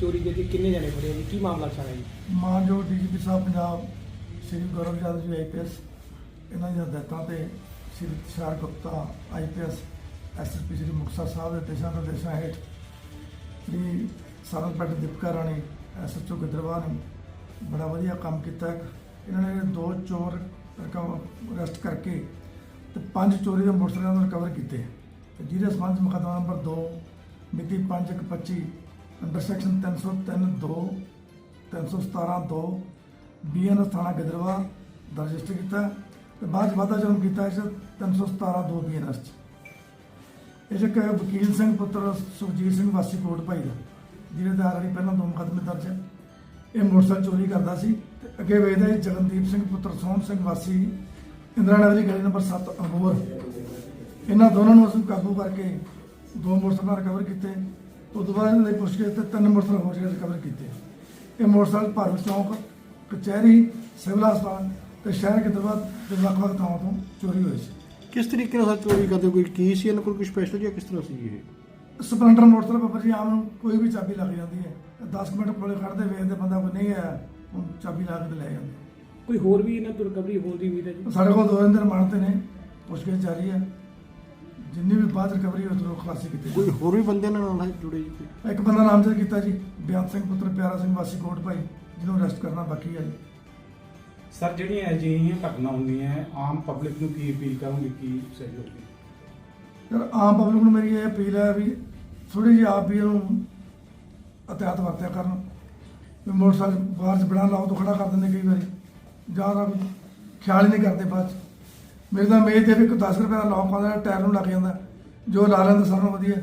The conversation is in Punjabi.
ਚੋਰੀ ਕੀਤੀ ਕਿੰਨੇ ਜਣੇ ਫੜੇ ਜੀ? ਕੀ ਮਾਮਲਾ ਸਾਰਾ ਜੀ? ਮਾਨਯੋਗ ਡੀਜੀਪੀ ਸਾਹਿਬ, ਪੰਜਾਬ ਸ਼੍ਰੀ ਗੌਰਵ ਯਾਦਵ ਜੀ ਆਈਪੀਐਸ ਇਹਨਾਂ ਦੀਆਂ ਹਦਾਇਤਾਂ ਤੇ ਸ਼੍ਰੀ ਤੁਸ਼ਾਰ ਗੁਪਤਾ ਆਈਪੀਐਸ ਐਸਐਸਪੀ ਸ਼੍ਰੀ ਮੁਕਤਸਰ ਸਾਹਿਬ ਦੇ ਦਿਸ਼ਾ ਨਿਰਦੇਸ਼ਾਂ ਹੇਠ ਸ਼੍ਰੀ ਪਿੰਡ ਦੀਪਕਾ ਰਾਣੀ ਐਸਐਚਓ ਗਿੱਦੜਵਾਹ ਨੇ ਬੜਾ ਵਧੀਆ ਕੰਮ ਕੀਤਾ ਇਹਨਾਂ ਨੇ ਦੋ ਚੋਰ ਅਰੈਸਟ ਕਰਕੇ ਤੇ ਪੰਜ ਚੋਰੀ ਦੇ ਮੋਟਰਸਾਈਕਲਾਂ ਨੂੰ ਰਿਕਵਰ ਕੀਤੇ। ਤੇ ਜਿਹਦੇ ਸੰਬੰਧ ਮੁਕੱਦਮਾ ਨੰਬਰ 2 ਮਿਤੀ 5/1/25 ਅੰਡਰ ਸੈਕਸ਼ਨ 303 2 317 2 ਬੀਐਨਐਸ ਥਾਣਾ ਗਦਰਵਾ ਦਾ ਰਜਿਸਟਰ ਕੀਤਾ ਹੈ ਤੇ ਬਾਅਦ 'ਚ ਵਾਧਾ ਜਨਮ ਕੀਤਾ ਇਸ 317 2 ਬੀਐਨਐਸ ਚ। ਇਹ 'ਚ ਇੱਕ ਵਕੀਲ ਸਿੰਘ ਪੁੱਤਰ ਸੁਖਜੀਤ ਸਿੰਘ ਵਾਸੀ ਕੋਟ ਭਾਈ ਦਾ, ਜਿਹਦੇ ਤੇ ਆਲਰੇਡੀ ਪਹਿਲਾਂ ਦੋ ਮੁਕੱਦਮੇ ਦਰਜ ਹੈ। ਇਹ ਮੋਟਰਸਾਈਕਲ ਚੋਰੀ ਕਰਦਾ ਸੀ ਤੇ ਅੱਗੇ ਵੇਚਦਾ ਇਹ ਜਗਨਦੀਪ ਸਿੰਘ ਪੁੱਤਰ ਸੋਹਣ ਸਿੰਘ ਵਾਸੀ ਇੰਦਰਾ ਨਗਰ ਦੀ ਗਲੀ ਨੰਬਰ 7 ਅਬੋਰ। ਇਹਨਾਂ ਦੋਨਾਂ ਨੂੰ ਅਸੀਂ ਕਾਬੂ ਕਰਕੇ ਦੋ ਮੋਟਰਸਾਈਕਲ ਰਿਕਵਰ ਕੀਤੇ। ਉਸ ਤੋਂ ਬਾਅਦ ਇਹਨਾਂ ਦੀ ਪੁੱਛਗਿੱਛ ਤੇ ਤਿੰਨ ਮੋਟਰਸਾਈਕਲ ਹੋਰ ਜਿਹੜੇ ਰਿਕਵਰ ਕੀਤੇ। ਇਹ ਮੋਟਰਸਾਈਕਲ ਭਾਰਤ ਚੌਂਕ ਕਚਹਿਰੀ ਸਿਵਲ ਹਸਪਤਾਲ ਤੇ ਸ਼ਹਿਰ ਕੇ ਦਰਬਾਰ ਦੇ ਵੱਖ ਵੱਖ ਥਾਵਾਂ ਤੋਂ ਚੋਰੀ ਹੋਈ ਸੀ। ਕਿਸ ਤਰੀਕੇ ਨਾਲ ਚੋਰੀ ਕਰਦੇ ਕੋਈ ਕੀ ਸੀ? ਇਹਨਾਂ ਕੋਲ ਕੋਈ ਸਪੈਸ਼ਲ ਜਾਂ ਕਿਸ ਤਰ੍ਹਾਂ ਸੀ ਇਹ? ਸਪਲੈਂਡਰ ਮੋਟਰਸਾਈਕਲ ਬੱਬਰ ਜੀ ਆਮ ਨੂੰ ਕੋਈ ਵੀ ਚਾਬੀ ਲੱਗ ਜਾਂਦੀ ਹੈ। 10 ਮਿੰਟ ਕੋਲੇ ਖੜਦੇ ਵੇਖਦੇ ਬੰਦਾ ਕੋਈ ਨਹੀਂ ਆਇਆ ਉਹ ਚਾਬੀ ਲਾ ਕੇ ਲੈ ਜਾਂਦੇ। ਕੋਈ ਹੋਰ ਵੀ ਇਹਨਾਂ ਤੋਂ ਰਿਕਵਰੀ ਹੋਣ ਦੀ ਉਮੀਦ ਹੈ ਜੀ? ਸਾਡੇ ਕੋਲ ਦੋ ਦਿਨ ਦੇ ਰਿਮਾਂਡ ਤੇ ਨੇ ਪੁੱਛਗਿੱਛ ਜਾਰੀ ਹੈ। ਜਿੰਨੀ ਵੀ ਬਾਅਦ ਰਿਕਵਰੀ ਹੋਈ ਉਧਰੋਂ ਖਲਾਸੀ ਕੀਤੀ ਕੋਈ ਹੋਰ ਵੀ ਬੰਦੇ ਇਹਨਾਂ ਨਾਲ ਜੁੜੇ ਜੀ ਕੋਈ ਇੱਕ ਬੰਦਾ ਨਾਮਜ਼ਦ ਕੀਤਾ ਜੀ ਬਿਆਨ ਸਿੰਘ ਪੁੱਤਰ ਪਿਆਰਾ ਸਿੰਘ ਵਾਸੀ ਕੋਟ ਭਾਈ ਜਿਹਨੂੰ ਅਰੈਸਟ ਕਰਨਾ ਬਾਕੀ ਹੈ ਜੀ। ਸਰ ਜਿਹੜੀਆਂ ਅਜਿਹੀਆਂ ਘਟਨਾ ਹੁੰਦੀਆਂ ਹੈ, ਆਮ ਪਬਲਿਕ ਨੂੰ ਕੀ ਅਪੀਲ ਕਰੋਗੇ ਕੀ ਸਹਿਯੋਗ ਦੀ ਯਾਰ ਆਮ ਪਬਲਿਕ ਨੂੰ ਮੇਰੀ ਇਹ ਅਪੀਲ ਹੈ ਵੀ ਥੋੜੀ ਜਿਹੀ ਆਪ ਵੀ ਇਹਨੂੰ ਅਤਿਆਤ ਵਰਤਿਆ ਕਰਨ। ਵੀ ਮੋਟਰਸਾਈਕਲ ਬਾਹਰ 'ਚ ਬਣਾ ਲਾਓ ਤੋਂ ਖੜਾ ਕਰ ਦਿੰਦੇ ਕਈ ਵਾਰੀ। ਜਾਂ ਤਾਂ ਕੋਈ ਖਿਆਲ ਹੀ ਨਹੀਂ ਕਰਦੇ ਬਾਅਦ 'ਚ। ਮੇਰੇ ਤਾਂ ਮੇਜ਼ ਤੇ ਵੀ ਇੱਕ 10 ਰੁਪਏ ਦਾ ਲੌਂਗ ਪਾਉਂਦਾ ਟਾਇਰ ਨੂੰ ਲੱਗ ਜਾਂਦਾ। ਜੋ ਲਾ ਲੈਂਦਾ, ਸਾਰਿਆਂ ਨੂੰ ਵਧੀਆ।